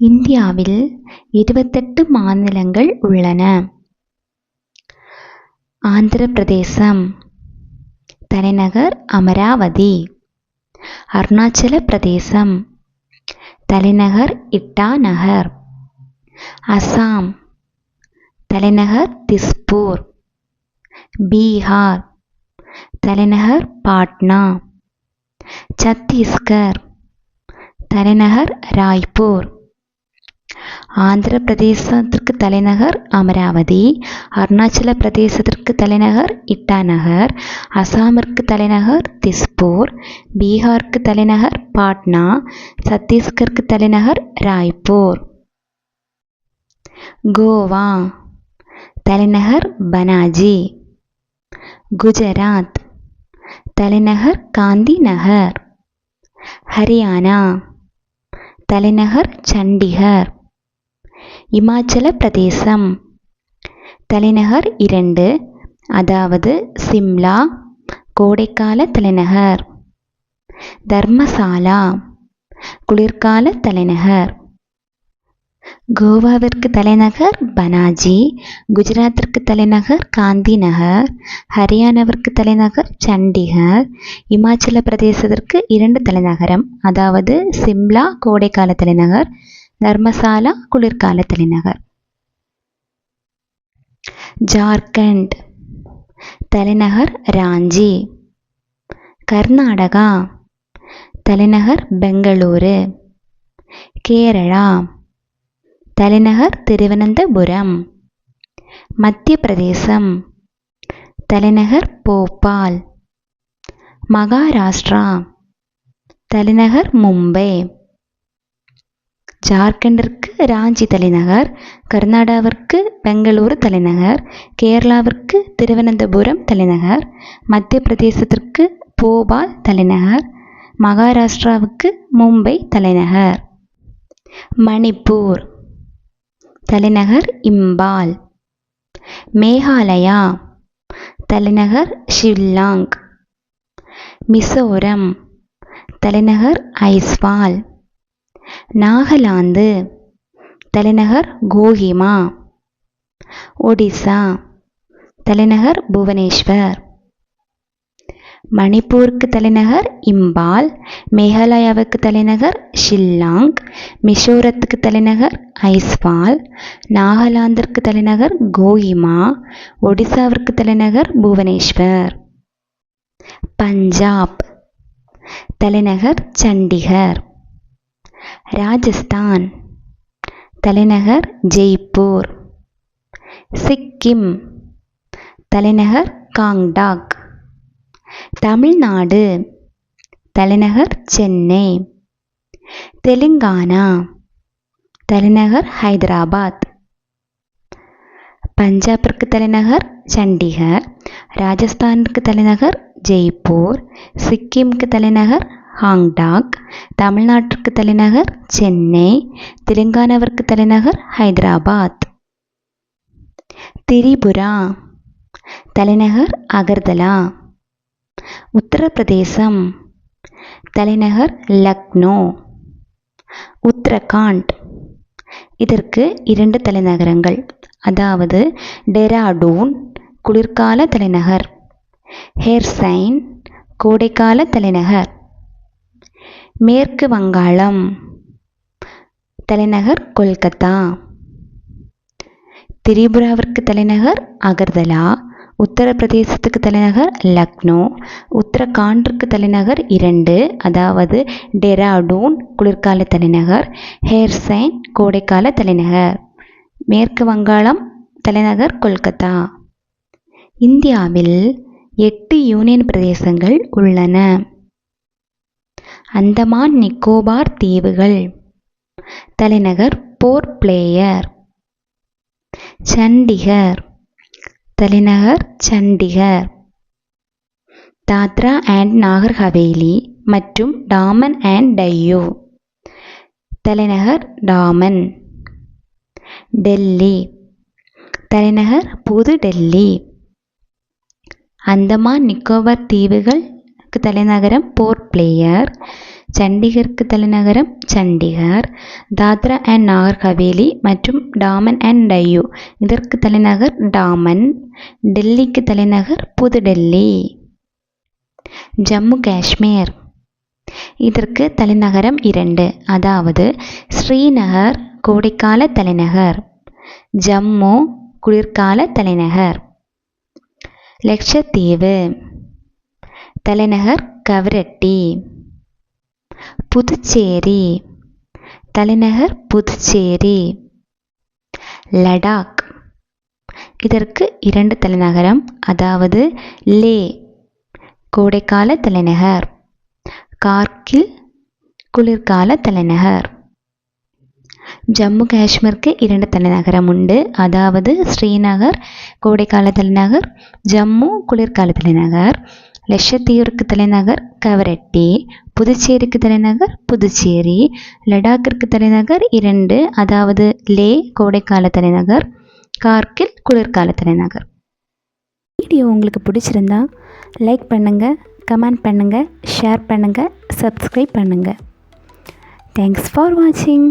இந்தியாவில் இருபத்தெட்டு மாநிலங்கள் உள்ளன. ஆந்திர பிரதேசம் தலைநகர் அமராவதி அருணாச்சல பிரதேசம் தலைநகர் இட்டாநகர் அசாம் தலைநகர் திஸ்பூர் பீகார் தலைநகர் பாட்னா சத்தீஸ்கர் தலைநகர் ராய்ப்பூர். ஆந்திர பிரதேசத்திற்கு தலைநகர் அமராவதி அருணாச்சல பிரதேசத்திற்கு தலைநகர் இட்டாநகர் அசாமிற்கு தலைநகர் திஸ்பூர் பீகாருக்கு தலைநகர் பாட்னா சத்தீஸ்கருக்கு தலைநகர் ராய்ப்பூர். கோவா தலைநகர் பனாஜி. குஜராத் தலைநகர் காந்தி நகர் ஹரியானா தலைநகர் சண்டிகர். இமாச்சல பிரதேசம். தலைநகர் இரண்டு அதாவது சிம்லா கோடைக்கால தலைநகர். தர்மசாலா குளிர்கால தலைநகர். கோவாவிற்கு தலைநகர் பனாஜி குஜராத்திற்கு தலைநகர் காந்தி நகர் ஹரியானாவிற்கு தலைநகர் சண்டிகர் இமாச்சல பிரதேசத்திற்கு இரண்டு தலைநகரம் அதாவது சிம்லா கோடைக்கால தலைநகர் தர்மசாலா குளிர்கால தலைநகர் ஜார்க்கண்ட். தலைநகர் ராஞ்சி. கர்நாடகா. தலைநகர் பெங்களூரு. கேரளா. தலைநகர் திருவனந்தபுரம். மத்திய பிரதேசம் தலைநகர் போபால். மகாராஷ்டிரா. தலைநகர் மும்பை. ஜார்க்கண்டிற்கு ராஞ்சி தலைநகர் கர்நாடகாவிற்கு பெங்களூரு தலைநகர் கேரளாவிற்கு திருவனந்தபுரம் தலைநகர் மத்திய பிரதேசத்திற்கு போபால் தலைநகர் மகாராஷ்டிராவுக்கு மும்பை தலைநகர். மணிப்பூர் தலைநகர் இம்பால். மேகாலயா தலைநகர் ஷில்லாங். மிசோரம் தலைநகர் ஐஸ்வால். நாகாலாந்து தலைநகர் கோஹிமா. ஒடிசா தலைநகர் புவனேஸ்வர் மணிப்பூருக்கு தலைநகர் இம்பால் மேகாலயாவுக்கு தலைநகர் ஷில்லாங் மிசோரத்துக்கு தலைநகர் ஐஸ்வால் நாகாலாந்திற்கு தலைநகர் கோஹிமா ஒடிசாவிற்கு தலைநகர் புவனேஸ்வர் பஞ்சாப் தலைநகர் சண்டிகர். ராஜஸ்தான். தலைநகர் ஜெய்ப்பூர். சிக்கிம். தலைநகர் காங்டாக். தமிழ்நாடு. தலைநகர் சென்னை. தெலுங்கானா. தலைநகர் ஹைதராபாத். பஞ்சாபிற்கு தலைநகர் சண்டிகர். ராஜஸ்தானுக்கு தலைநகர் ஜெய்ப்பூர். சிக்கிமுக்கு தலைநகர் ஹாங்டாக் தமிழ்நாட்டிற்கு தலைநகர் சென்னை தெலுங்கானாவிற்கு தலைநகர் ஹைதராபாத். திரிபுரா தலைநகர் அகர்தலா. உத்தரப்பிரதேசம் தலைநகர் லக்னோ. உத்தரகாண்ட் இதற்கு இரண்டு தலைநகரங்கள் அதாவது டெராடூன் குளிர்கால தலைநகர் ஹேர்சைன் கோடைக்கால தலைநகர். மேற்கு வங்காளம். தலைநகர் கொல்கத்தா. திரிபுராவிற்கு தலைநகர் அகர்தலா. உத்தரப்பிரதேசத்துக்கு தலைநகர் லக்னோ. உத்தரகாண்டிற்கு தலைநகர் இரண்டு அதாவது டெராடூன் குளிர்கால தலைநகர் ஹேர்சைன் கோடைக்கால தலைநகர். மேற்கு வங்காளம் தலைநகர் கொல்கத்தா. இந்தியாவில் எட்டு யூனியன் பிரதேசங்கள் உள்ளன. அந்தமான் நிக்கோபார் தீவுகள். தலைநகர் போர்ட் பிளேயர். சண்டிகர். தலைநகர் சண்டிகர். தாத்ரா அண்ட் நாகர் ஹவேலி மற்றும் டாமன் அண்ட் டையூ. தலைநகர் டாமன். டெல்லி. தலைநகர் புது டெல்லி. அந்தமான் நிக்கோபார் தீவுகள் தலைநகரம் போர்ட் பிளேயர் சண்டிகருக்கு தலைநகரம் சண்டிகர் தாத்ரா அண்ட் நாகர் ஹவேலி மற்றும் டாமன் அண்ட் டையூ. இதற்கு தலைநகர் டாமன் டெல்லிக்கு தலைநகர் புதுடெல்லி. ஜம்மு காஷ்மீர். இதற்கு தலைநகரம் இரண்டு அதாவது ஸ்ரீநகர் கோடைக்கால தலைநகர் ஜம்மு குளிர்கால தலைநகர். லட்சத்தீவு. தலைநகர் கவரட்டி. புதுச்சேரி. தலைநகர் புதுச்சேரி. லடாக். இதற்கு இரண்டு தலைநகரம் அதாவது லே கோடைக்கால தலைநகர். கார்கில் குளிர்கால தலைநகர். ஜம்மு காஷ்மீருக்கு இரண்டு தலைநகரம் உண்டு அதாவது ஸ்ரீநகர் கோடைக்கால தலைநகர் ஜம்மு குளிர்கால தலைநகர். லட்சத்தீவிற்கு தலைநகர் கவரட்டி புதுச்சேரிக்கு தலைநகர் புதுச்சேரி லடாக்கிற்கு தலைநகர் இரண்டு அதாவது லே கோடைக்கால தலைநகர் கார்கில் குளிர்கால தலைநகர். வீடியோ உங்களுக்கு பிடிச்சிருந்தா லைக் பண்ணுங்கள் கமெண்ட் பண்ணுங்கள் ஷேர் பண்ணுங்கள் சப்ஸ்கிரைப் பண்ணுங்கள் தேங்க்ஸ் ஃபார் வாட்சிங்